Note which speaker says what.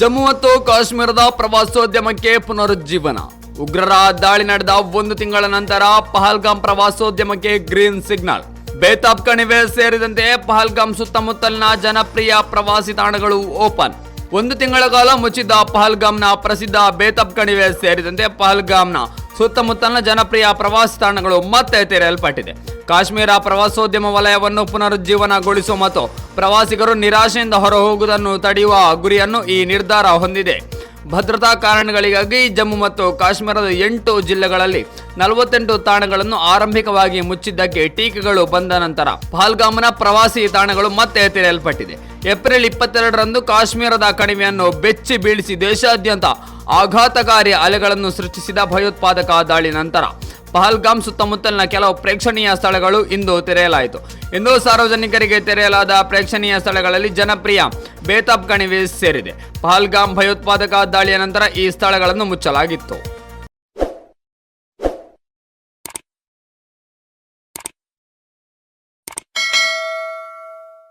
Speaker 1: ಜಮ್ಮು ಮತ್ತು ಕಾಶ್ಮೀರದ ಪ್ರವಾಸೋದ್ಯಮಕ್ಕೆ ಪುನರುಜ್ಜೀವನ. ಉಗ್ರರ ದಾಳಿ ನಡೆದ ಒಂದು ತಿಂಗಳ ನಂತರ ಪಹಲ್ಗಾಮ್ ಪ್ರವಾಸೋದ್ಯಮಕ್ಕೆ ಗ್ರೀನ್ ಸಿಗ್ನಲ್. ಬೇತಾಬ್ ಕಣಿವೆ ಸೇರಿದಂತೆ ಪಹಲ್ಗಾಮ್ ಸುತ್ತಮುತ್ತಲಿನ ಜನಪ್ರಿಯ ಪ್ರವಾಸಿ ತಾಣಗಳು ಓಪನ್. ಒಂದು ತಿಂಗಳ ಕಾಲ ಮುಚ್ಚಿದ್ದ ಪಹಲ್ಗಾಮ್ನ ಪ್ರಸಿದ್ಧ ಬೇತಾಬ್ ಕಣಿವೆ ಸೇರಿದಂತೆ ಪಹಲ್ಗಾಮ್ನ ಸುತ್ತಮುತ್ತಲಿನ ಜನಪ್ರಿಯ ಪ್ರವಾಸಿ ತಾಣಗಳು ಮತ್ತೆ ತೆರೆಯಲ್ಪಟ್ಟಿದೆ. ಕಾಶ್ಮೀರ ಪ್ರವಾಸೋದ್ಯಮ ವಲಯವನ್ನು ಪುನರುಜ್ಜೀವನಗೊಳಿಸುವ ಮತ್ತು ಪ್ರವಾಸಿಗರು ನಿರಾಶೆಯಿಂದ ಹೊರಹೋಗುವುದನ್ನು ತಡೆಯುವ ಗುರಿಯನ್ನು ಈ ನಿರ್ಧಾರ ಹೊಂದಿದೆ. ಭದ್ರತಾ ಕಾರಣಗಳಿಗಾಗಿ ಜಮ್ಮು ಮತ್ತು ಕಾಶ್ಮೀರದ ಎಂಟು ಜಿಲ್ಲೆಗಳಲ್ಲಿ ನಲವತ್ತೆಂಟು ತಾಣಗಳನ್ನು ಆರಂಭಿಕವಾಗಿ ಮುಚ್ಚಿದ್ದಕ್ಕೆ ಟೀಕೆಗಳು ಬಂದ ನಂತರ ಪಹಲ್ಗಾಮ್ನ ಪ್ರವಾಸಿ ತಾಣಗಳು ಮತ್ತೆ ತೆರೆಯಲ್ಪಟ್ಟಿದೆ. ಏಪ್ರಿಲ್ ಇಪ್ಪತ್ತೆರಡರಂದು ಕಾಶ್ಮೀರದ ಕಣಿವೆಯನ್ನು ಬೆಚ್ಚಿ ಬೀಳಿಸಿ ದೇಶಾದ್ಯಂತ ಆಘಾತಕಾರಿ ಅಲೆಗಳನ್ನು ಸೃಷ್ಟಿಸಿದ ಭಯೋತ್ಪಾದಕ ದಾಳಿ ನಂತರ ಪಹಲ್ಗಾಮ್ ಸುತ್ತಮುತ್ತಲಿನ ಕೆಲವು ಪ್ರೇಕ್ಷಣೀಯ ಸ್ಥಳಗಳು ಇಂದು ತೆರೆಯಲಾಯಿತು. ಇಂದು ಸಾರ್ವಜನಿಕರಿಗೆ ತೆರೆಯಲಾದ ಪ್ರೇಕ್ಷಣೀಯ ಸ್ಥಳಗಳಲ್ಲಿ ಜನಪ್ರಿಯ ಬೇತಾಬ್ ಕಣಿವೆ ಸೇರಿದೆ. ಪಹಲ್ಗಾಮ್ ಭಯೋತ್ಪಾದಕ ದಾಳಿಯ ನಂತರ ಈ ಸ್ಥಳಗಳನ್ನು ಮುಚ್ಚಲಾಗಿತ್ತು.